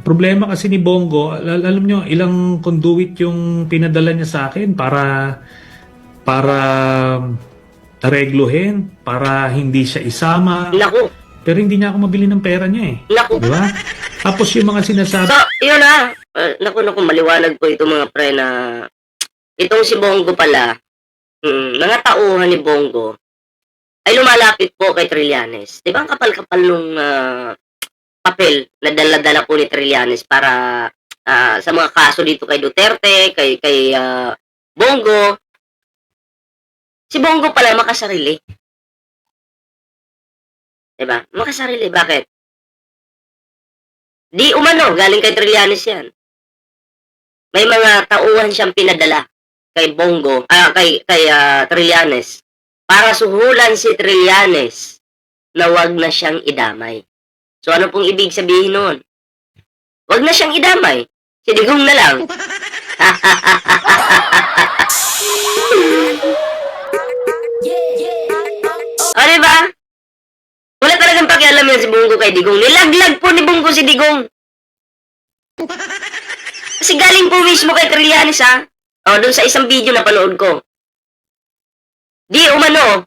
Problema kasi ni Bongo, al- alam nyo, ilang conduit yung pinadala niya sa akin para para taregluhin, para hindi siya isama. Naku, Pero hindi niya ako mabili ng pera niya eh. naku. Di ba? Tapos yung mga sinasabi, So, yun na. Uh, naku, naku, maliwanag po ito mga pre na itong si Bongo pala, mm, mga tauhan ni Bongo, ay lumalapit po kay Trillanes. Di ba ang kapal-kapal nung ah, papel na dala-dala po ni Trillanes para ah, sa mga kaso dito kay Duterte, kay, kay ah, Bongo. Si Bongo pala makasarili. Diba? Makasarili. Bakit? Di umano, galing kay Trillanes yan. May mga tauhan siyang pinadala kay Bongo, ah, kay, kay ah, Trillanes para suhulan si Trillanes na wag na siyang idamay. So ano pong ibig sabihin noon? Wag na siyang idamay. Si Digong na lang. o diba? Wala talagang pakialam yan si Bongo kay Digong. Nilaglag po ni Bongo si Digong. Kasi galing po mismo kay Trillanes ha. O, dun sa isang video na panood ko. Di umano,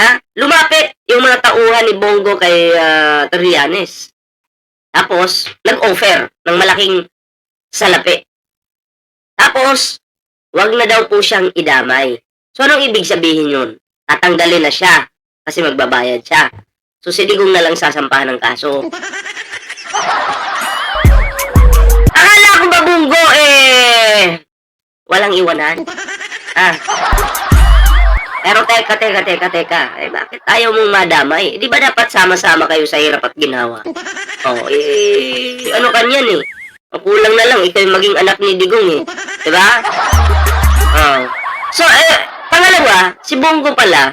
ha? Lumapit yung mga tauhan ni Bongo kay ah, Trillanes. Tapos, nag-offer ng malaking salapi. Tapos, wag na daw po siyang idamay. So, anong ibig sabihin yun? Tatanggalin na siya kasi magbabayad siya. So, si Digong na lang sasampahan ng kaso. Akala ko ba, Bungo, eh, walang iwanan? Ah. Pero teka, teka, teka, teka. Eh, bakit ayaw mong madamay? Di ba dapat sama-sama kayo sa hirap at ginawa? Oh, eh, ano kanyan eh? Ang kulang na lang, ikaw yung maging anak ni Digong eh. Di ba? Oh. So, eh, pangalawa, si Bongo pala,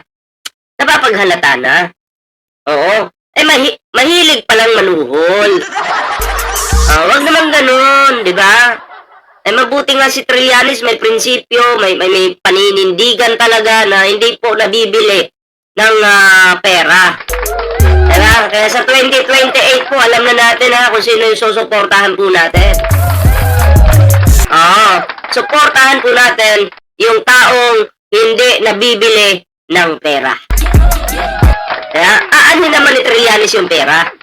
napapaghalata na. Oo. Eh, mahi mahilig palang manuhol. Ah, wag naman ganun, di ba? Eh, mabuti nga si Trillanes, may prinsipyo, may, may, may paninindigan talaga na hindi po nabibili ng ah, pera. Diba? Kaya sa 2028 po, alam na natin ha kung sino yung susuportahan po natin. Oo. Suportahan po natin yung taong hindi nabibili ng pera. Kaya, aanin naman ni Trillanes yung pera.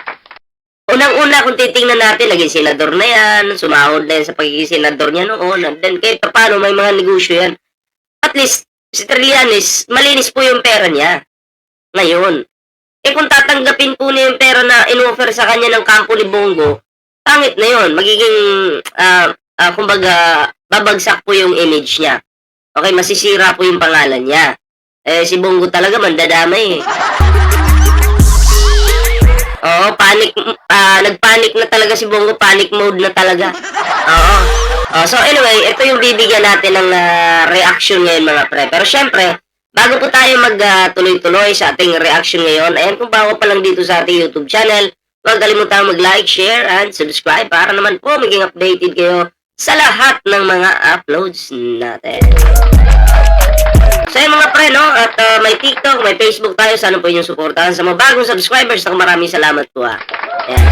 Unang-una, kung titingnan natin, naging senador na yan, sumahod na yan sa pagiging senador niya noon, and then kahit pa paano may mga negosyo yan. At least, si Trillanes, malinis po yung pera niya. Ngayon. Eh kung tatanggapin po niya yung pera na inoffer sa kanya ng kampo ni Bongo, pangit na yun. Magiging, ah, ah, kumbaga, babagsak po yung image niya. Okay, masisira po yung pangalan niya. Eh, si Bongo talaga mandadamay eh. Oo, panic, ah, nagpanic na talaga si Bongo, panic mode na talaga. Oo. Oh, so anyway, ito yung bibigyan natin ng ah, reaction ngayon mga pre. Pero syempre, bago po tayo magtuloy-tuloy sa ating reaction ngayon, ayan kung bago pa lang dito sa ating YouTube channel, huwag kalimutan mag-like, share, and subscribe para naman po maging updated kayo sa lahat ng mga uploads natin. So yun mga pre, no? At uh, may TikTok, may Facebook tayo. Sana po inyong suportahan sa mga bagong subscribers. Naku, maraming salamat po ah. Ayan.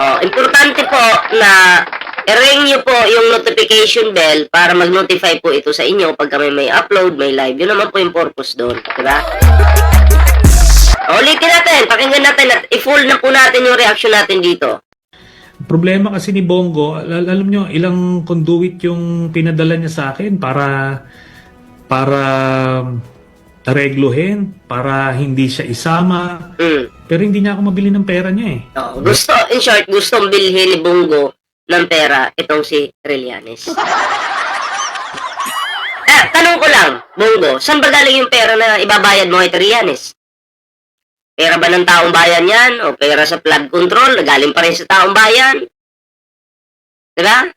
Oh, importante po na i-ring nyo po yung notification bell para mag-notify po ito sa inyo pag kami may upload, may live. Yun naman po yung purpose doon. Diba? Ulitin natin, pakinggan natin at i-full na po natin yung reaction natin dito. problema kasi ni Bongo, al- alam nyo, ilang conduit yung pinadala niya sa akin para para taregluhin, para hindi siya isama. Hmm. Pero hindi niya ako mabili ng pera niya eh. Oh, gusto, in short, gustong bilhin ni Bungo ng pera itong si Trillanes. eh, tanong ko lang, Bungo, saan ba galing yung pera na ibabayad mo kay Trillanes? Pera ba ng taong bayan yan? O pera sa flood control galing pa rin sa taong bayan? Diba?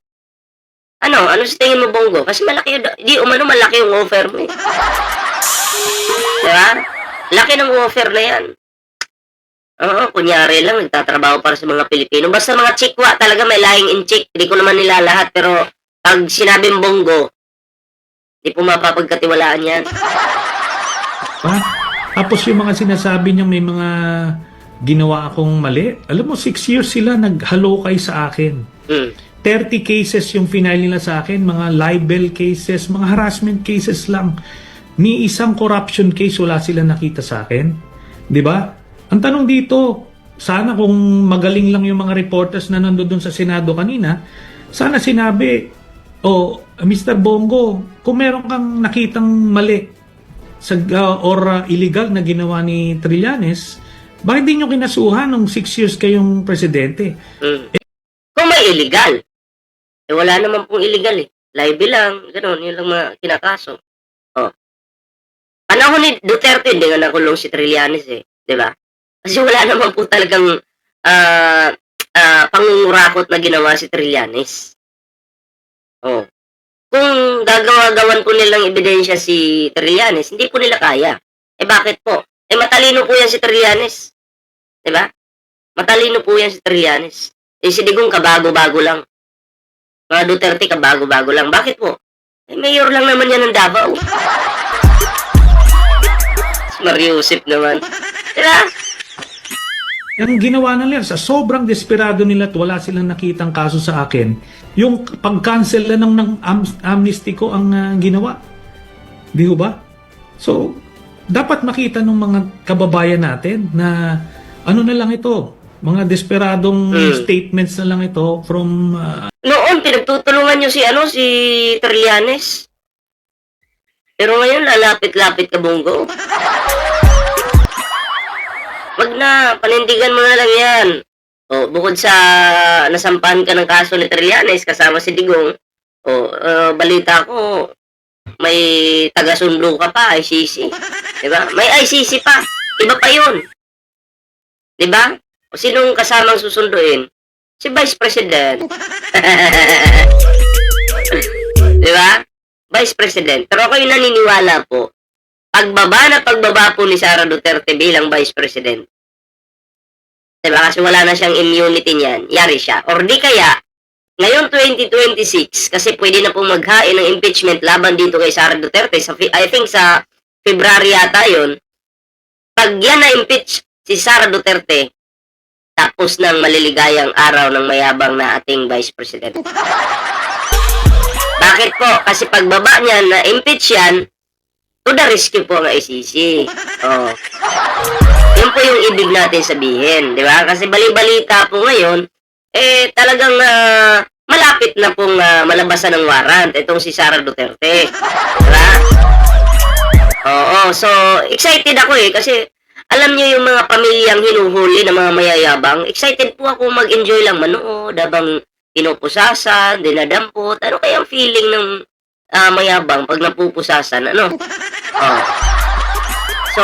Ano? Ano sa tingin mo, Bongo? Kasi malaki yun. Di umano malaki yung offer mo eh. Diba? Laki ng offer na yan. Oo, kunyari lang, nagtatrabaho para sa mga Pilipino. Basta mga chikwa talaga may lahing in chick. Hindi ko naman nila lahat, pero pag sinabing Bongo, di po mapapagkatiwalaan yan. Ha? Tapos yung mga sinasabi niya may mga ginawa akong mali. Alam mo, six years sila naghalokay sa akin. Hmm. 30 cases yung final nila sa akin, mga libel cases, mga harassment cases lang. Ni isang corruption case wala sila nakita sa akin. 'Di ba? Ang tanong dito, sana kung magaling lang yung mga reporters na nandoon sa Senado kanina, sana sinabi, oh, Mr. Bongo, kung meron kang nakitang mali sa uh, or uh, illegal na ginawa ni Trillanes, bakit di nyo kinasuhan nung 6 years kayong presidente? Mm. Kung may illegal, eh wala naman pong illegal eh. Live lang, gano'n, yun lang mga kinakaso. Oh. Panahon ni Duterte, hindi nga nakulong si Trillanes eh. Di ba? Kasi wala naman po talagang ah ah, pangungurakot na ginawa si Trillanes. Oh. Kung gagawa-gawan po nilang ebidensya si Trillanes, hindi po nila kaya. Eh bakit po? Eh matalino po yan si Trillanes. Di ba? Matalino po yan si Trillanes. Eh si Digong kabago-bago lang. Mga Duterte kabago-bago lang. Bakit po? Eh mayor lang naman yan ng Davao. Si Mariusip naman. Diba? Ang ginawa na nila, sa sobrang desperado nila at wala silang nakitang kaso sa akin, yung pag-cancel na ng, ng am- amnesty ko ang ah, ginawa. Di ba? So, dapat makita ng mga kababayan natin na ano na lang ito, mga desperadong Hmm. statements na lang ito from ah, Noon, pinagtutulungan nyo si ano, si Trillanes. Pero ngayon, lalapit-lapit ka, Bongo. Wag na, panindigan mo na lang yan. O, bukod sa nasampahan ka ng kaso ni Trillanes kasama si Digong, o, uh, balita ko, may taga-sundo ka pa, ICC. Diba? May ICC pa. Iba pa yun. Diba? O sinong kasamang susunduin? Si Vice President. Di ba? Vice President. Pero ako'y naniniwala po, pagbaba na pagbaba po ni Sara Duterte bilang Vice President, di ba? Kasi wala na siyang immunity niyan, yari siya. Or di kaya, ngayon 2026, kasi pwede na pong maghain ng impeachment laban dito kay Sara Duterte, sa, I think sa February yata yun, pag yan na-impeach si Sara Duterte, tapos ng maliligayang araw ng mayabang na ating Vice President. Bakit po? Kasi pagbaba niya na impeach yan, to the rescue po ang ICC. Oh. Yun po yung ibig natin sabihin, di ba? Kasi bali-balita po ngayon, eh talagang ah, malapit na pong ah, malabasan ng warrant itong si Sara Duterte. Di ba? Oo, so excited ako eh kasi alam niyo yung mga pamilyang hinuhuli ng mga mayayabang, excited po ako mag-enjoy lang manood habang pinupusasan, dinadampot. Ano kaya ang feeling ng ah, mayabang pag napupusasan? Ano? Oh. So,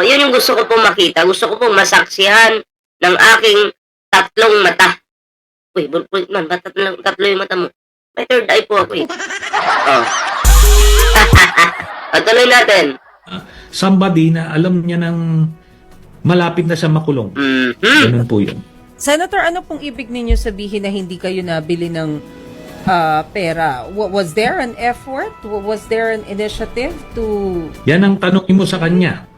yun yung gusto ko pong makita. Gusto ko pong masaksihan ng aking tatlong mata. Uy, bulpul man, ba't tatlo, tatlo yung mata mo? May third eye po ako eh. Oh. Patuloy natin. Somebody na alam niya ng malapit na siya makulong. Mhm. Ganun po yun. Senator, ano pong ibig ninyo sabihin na hindi kayo nabili ng ah, pera? Wa- was there an effort? Wa- Was there an initiative to... Yan ang tanongin mo sa kanya.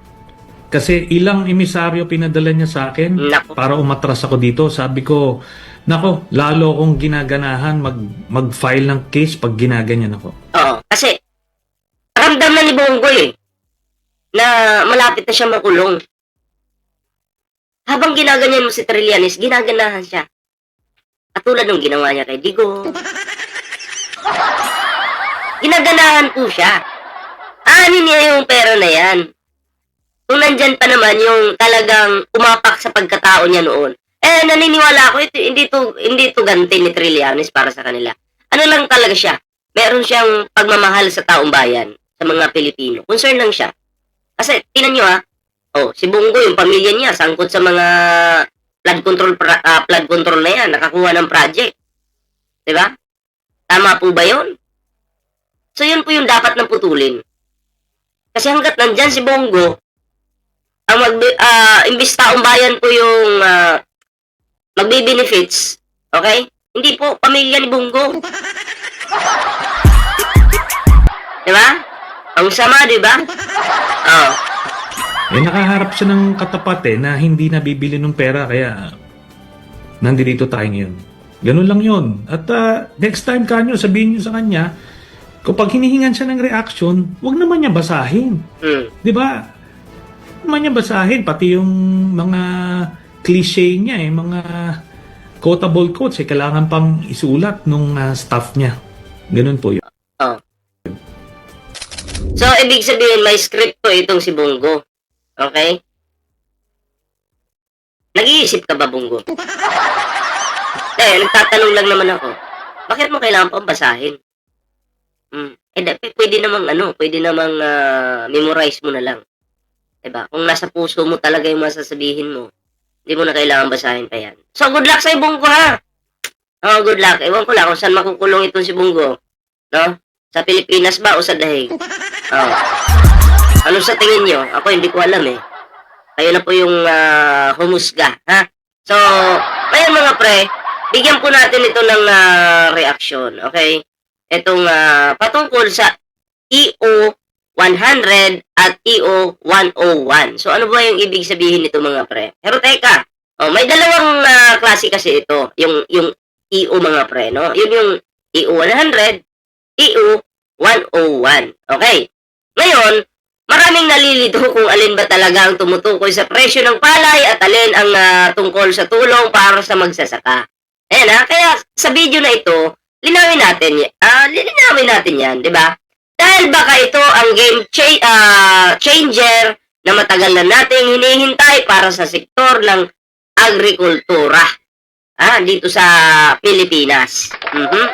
Kasi ilang emisaryo pinadala niya sa akin para umatras ako dito. Sabi ko, nako, lalo akong ginaganahan mag, mag-file ng case pag ginaganyan ako. Oo. Kasi, ramdam na ni Bongo eh, na malapit na siya makulong. Habang ginaganyan mo si Trillanes, ginaganahan siya. Katulad ng ginawa niya kay Digo. Ginaganahan po siya. Ani niya yung pera na yan. Kung nandyan pa naman yung talagang umapak sa pagkatao niya noon. Eh, naniniwala ako, ito, hindi to, hindi to ganti ni Trillanes para sa kanila. Ano lang talaga siya? Meron siyang pagmamahal sa taong bayan, sa mga Pilipino. Concern lang siya. Kasi, tinan nyo ha, oh, si Bongo, yung pamilya niya, sangkot sa mga flood control, ah, flood control na yan, nakakuha ng project. Di ba? Tama po ba yun? So, yun po yung dapat nang putulin. Kasi hanggat nandyan si Bongo, ang mag ah imbis taong bayan po yung ah, magbe-benefits, okay? Hindi po pamilya ni Bongo. di ba? Ang sama, di ba? Oh. Eh, nakaharap siya ng katapat eh, na hindi nabibili ng pera, kaya nandito tayo ngayon. Ganun lang yon. At ah, next time kanyo, sabihin nyo sa kanya, kapag hinihingan siya ng reaction, wag naman niya basahin. Hmm. Di ba? Huwag naman niya basahin, pati yung mga cliche niya, eh, mga quotable quotes, eh, kailangan pang isulat nung ah, staff niya. Ganun po yun. Ibig sabihin, may script to itong si Bungo. Okay? Nag-iisip ka ba, Bungo? Eh, nagtatanong lang naman ako. Bakit mo kailangan pang basahin? Hmm. Eh, pwede namang ano, pwede namang ah, memorize mo na lang. Diba? Kung nasa puso mo talaga yung masasabihin mo, hindi mo na kailangan basahin pa yan. So, good luck sa'yo, Bungo, ha? Oh, good luck. Ewan ko lang kung saan makukulong itong si Bungo. No? Sa Pilipinas ba o sa dahig? Oh. Ano sa tingin nyo? Ako hindi ko alam eh. Kayo na po yung ah, humusga, ha? So, ngayon mga pre, bigyan po natin ito ng ah, reaksyon, okay? Itong ah, patungkol sa EO 100 at EO 101. So, ano ba yung ibig sabihin nito mga pre? Pero teka, oh, may dalawang ah, klase kasi ito, yung, yung EO mga pre, no? Yun yung EO 100, EO 101. Okay. Ngayon, maraming nalilito kung alin ba talaga ang tumutukoy sa presyo ng palay at alin ang ah, tungkol sa tulong para sa magsasaka. Ayan ha, kaya sa video na ito, linawin natin, ah, linawin natin yan, di ba? Dahil baka ito ang game cha- ah, changer na matagal na nating hinihintay para sa sektor ng agrikultura ah, dito sa Pilipinas. Mhm.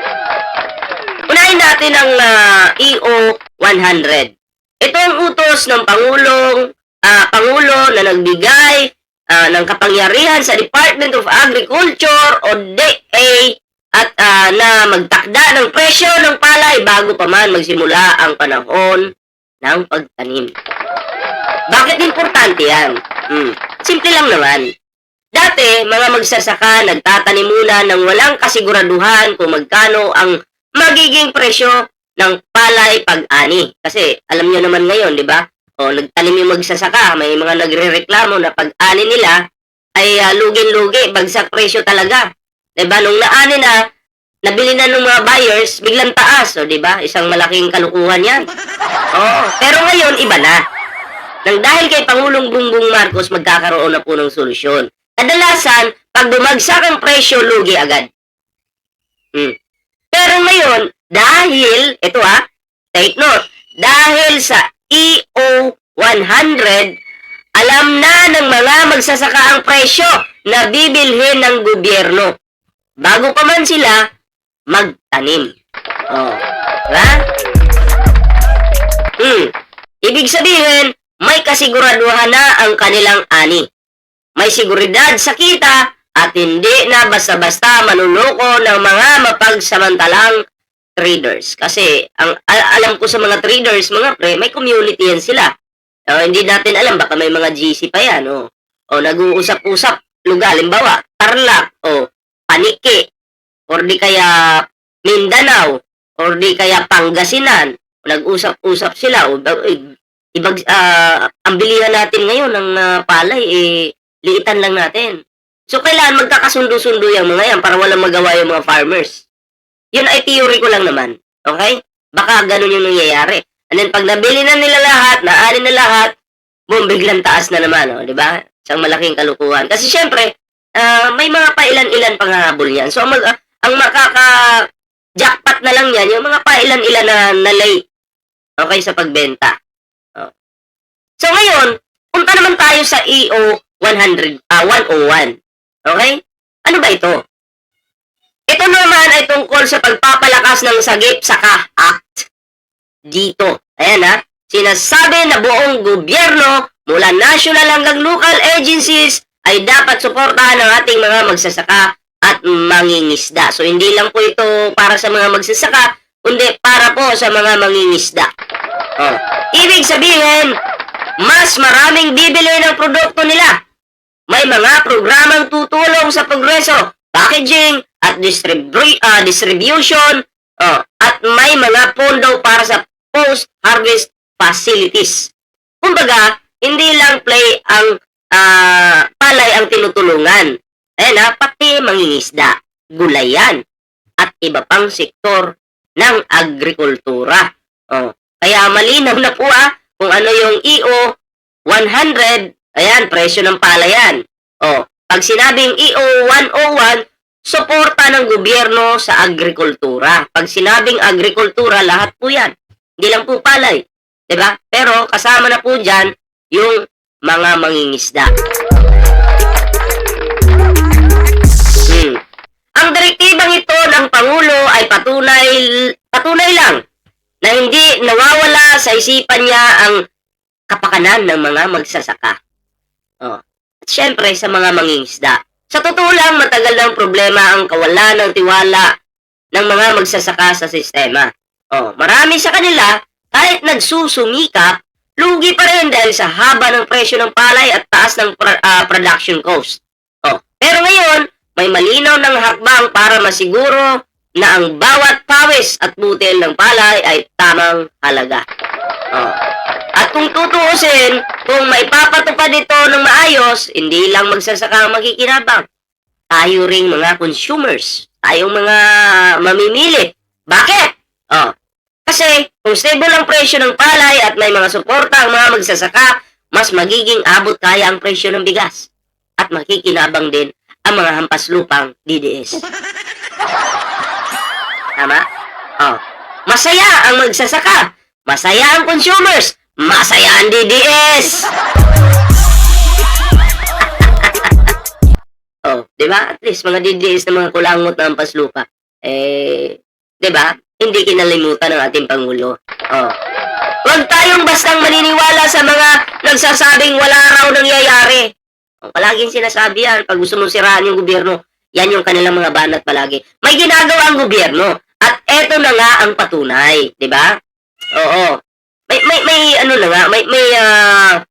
Unahin natin ang ah, EO 100. Ito ang utos ng Pangulong ah, Pangulo na nagbigay ah, ng kapangyarihan sa Department of Agriculture o DA at ah, na magtakda ng presyo ng palay bago pa man magsimula ang panahon ng pagtanim. Bakit importante yan? Hmm. Simple lang naman. Dati, mga magsasaka nagtatanim muna ng walang kasiguraduhan kung magkano ang magiging presyo ng palay pag-ani. Kasi alam niyo naman ngayon, di ba? O nagtanim yung magsasaka, may mga nagrereklamo na pag-ani nila ay ah, lugin-lugi, bagsak presyo talaga. Di ba? Nung naani na, nabili na ng mga buyers, biglang taas. O di ba? Isang malaking kalukuhan yan. Oo. Pero ngayon, iba na. Nang dahil kay Pangulong Bongbong Marcos, magkakaroon na po ng solusyon. Kadalasan, pag bumagsak ang presyo, lugi agad. Hmm. Pero ngayon, dahil, ito ha, take note, dahil sa EO 100, alam na ng mga magsasaka ang presyo na bibilhin ng gobyerno. Bago pa man sila magtanim. Oh. Ha? Hmm. Ibig sabihin, may kasiguraduhan na ang kanilang ani. May seguridad sa kita at hindi na basta-basta manuloko ng mga mapagsamantalang traders. Kasi ang al- alam ko sa mga traders, mga pre, may community yan sila. O, hindi natin alam, baka may mga GC pa yan. O, o nag-uusap-usap lugar, limbawa, Tarlac, o Paniki, or di kaya Mindanao, or di kaya Pangasinan, nag-usap-usap sila, o, eh, ibag, ah, ang bilihan natin ngayon ng ah, palay, eh, liitan lang natin. So, kailangan magkakasundo-sundo yung mga yan para walang magawa yung mga farmers. Yun ay theory ko lang naman. Okay? Baka ganun yung nangyayari. And then, pag nabili na nila lahat, naani na lahat, boom, biglang taas na naman. Oh, di ba? Isang malaking kalukuhan. Kasi syempre, ah, may mga pailan-ilan pang hahabol yan. So, ang, mag, ang makaka-jackpot na lang yan, yung mga pailan-ilan na, na late. Okay, sa pagbenta. Oh. So, ngayon, punta naman tayo sa EO 100, ah 101. Okay? Ano ba ito? Ito naman ay tungkol sa pagpapalakas ng Sagip Saka Act. Dito. Ayan ha. Sinasabi na buong gobyerno mula national hanggang local agencies ay dapat suportahan ng ating mga magsasaka at mangingisda. So hindi lang po ito para sa mga magsasaka, kundi para po sa mga mangingisda. Oh. Ibig sabihin, mas maraming bibili ng produkto nila. May mga programang tutulong sa progreso, packaging, at distribu- ah, distribution, oh, at may mga pondo para sa post-harvest facilities. Kumbaga, hindi lang play ang ah, palay ang tinutulungan. Ayan ha, pati mangingisda. gulayan, at iba pang sektor ng agrikultura. Oh, kaya malinaw na po ah, kung ano yung EO 100, ayan, presyo ng palayan. Oh, pag sinabing EO 101, suporta ng gobyerno sa agrikultura. Pag sinabing agrikultura, lahat po yan. Hindi lang po palay. ba? Pero kasama na po diyan yung mga mangingisda. Hmm. Ang direktibang ito ng Pangulo ay patunay patunay lang na hindi nawawala sa isipan niya ang kapakanan ng mga magsasaka. Oh. At syempre sa mga mangingisda. Sa totoo lang, matagal ng problema ang kawalan ng tiwala ng mga magsasaka sa sistema. Oh, marami sa kanila kahit nagsusumikap, lugi pa rin dahil sa haba ng presyo ng palay at taas ng pro- ah, production cost. Oh, pero ngayon, may malinaw ng hakbang para masiguro na ang bawat pawis at butil ng palay ay tamang halaga. Oh. At kung tutuusin, kung maipapatupad ito ng maayos, hindi lang magsasaka ang makikinabang. Tayo ring mga consumers, tayong mga mamimili. Bakit? Oh, kasi kung stable ang presyo ng palay at may mga suporta ang mga magsasaka, mas magiging abot kaya ang presyo ng bigas. At makikinabang din ang mga hampas lupang DDS. Tama? Oh. Masaya ang magsasaka. Masaya ang consumers. Masaya ang DDS. oh, di ba? At least mga DDS na mga kulangot na hampas lupa. Eh, di ba? hindi kinalimutan ng ating Pangulo. Oh. Huwag tayong bastang maniniwala sa mga nagsasabing wala raw nangyayari. Oh, palaging sinasabi yan, pag gusto mong siraan yung gobyerno, yan yung kanilang mga banat palagi. May ginagawa ang gobyerno. At eto na nga ang patunay, di ba? Oo. May, may, may, ano na nga, may, may, ah,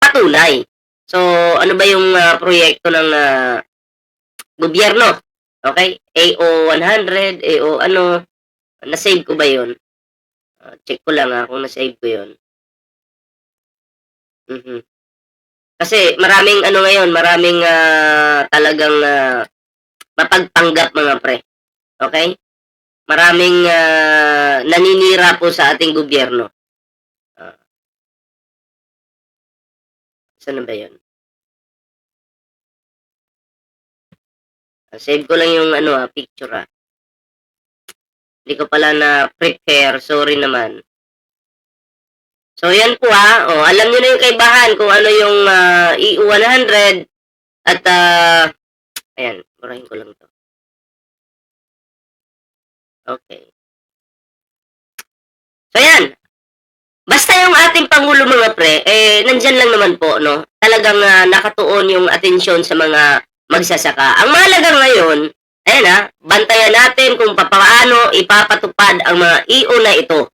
patunay. So, ano ba yung ah, proyekto ng ah, gobyerno? Okay? AO 100, AO ano, na-save ko ba yun? Ah, check ko lang ha, kung na-save ko yun. Mhm. Kasi maraming ano ngayon, maraming ah, talagang ah, mapagpanggap mga pre. Okay? Maraming ah, naninira po sa ating gobyerno. Saan ba yun? Ah, save ko lang yung ano ah, picture ah. Hindi ko pala na prepare. Sorry naman. So, yan po ha. O, alam niyo na yung kaibahan kung ano yung ah, EU100 at ah, ayan, burahin ko lang to. Okay. So, yan. Basta yung ating Pangulo mga pre, eh, nandyan lang naman po, no? Talagang ah, nakatuon yung atensyon sa mga magsasaka. Ang mahalaga ngayon, ayan ha, bantayan natin kung papaano ipapatupad ang mga EO na ito.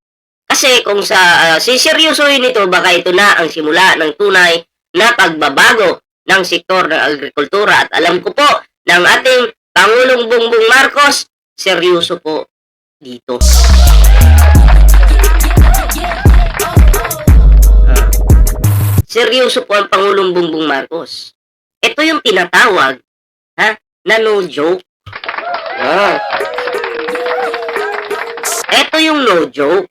Kasi kung sa uh, siseryosohin ito, baka ito na ang simula ng tunay na pagbabago ng sektor ng agrikultura. At alam ko po ng ating Pangulong Bongbong Marcos, seryoso po dito. Seryoso po ang Pangulong Bongbong Marcos. Ito yung tinatawag ha, na no joke. Ah. Ito yung no joke.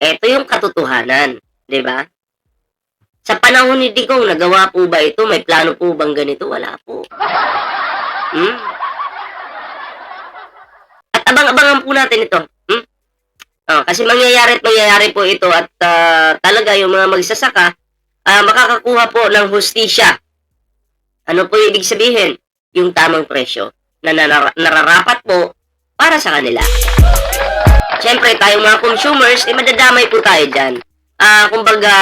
Ito yung katotohanan, 'di ba? Sa panahon ni Digong, nagawa po ba ito? May plano po bang ganito? Wala po. Hmm? At abang-abangan po natin ito. Hmm? Oh, kasi mangyayari at mangyayari po ito at ah, talaga yung mga magsasaka ah, makakakuha po ng hustisya. Ano po ibig sabihin? Yung tamang presyo na narar- nararapat po para sa kanila. Siyempre, tayong mga consumers, eh, madadamay po tayo dyan. Ah, kumbaga,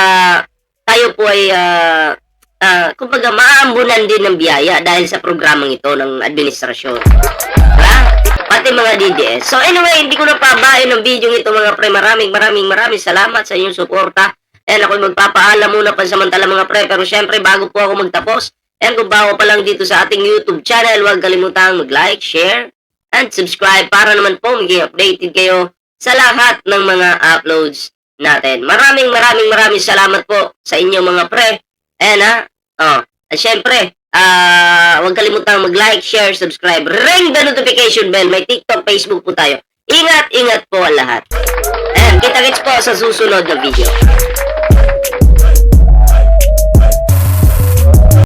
tayo po ay, ah, ah, kumbaga, maaambunan din ng biyaya dahil sa programang ito ng administrasyon. Diba? Pati mga DDS. So anyway, hindi ko na pabain ng video ito mga pre. Maraming maraming maraming salamat sa inyong suporta. And ako magpapaalam muna pansamantala mga pre. Pero syempre, bago po ako magtapos, and kung bago pa lang dito sa ating YouTube channel, huwag kalimutang mag-like, share, and subscribe para naman po maging updated kayo sa lahat ng mga uploads natin. Maraming maraming maraming salamat po sa inyo mga pre. Ayan ha. Oh, at syempre, Ah, huwag kalimutang mag-like, share, subscribe. Ring the notification bell. May TikTok, Facebook po tayo. Ingat, ingat po lahat. Ayan, kita-kits po sa susunod na video.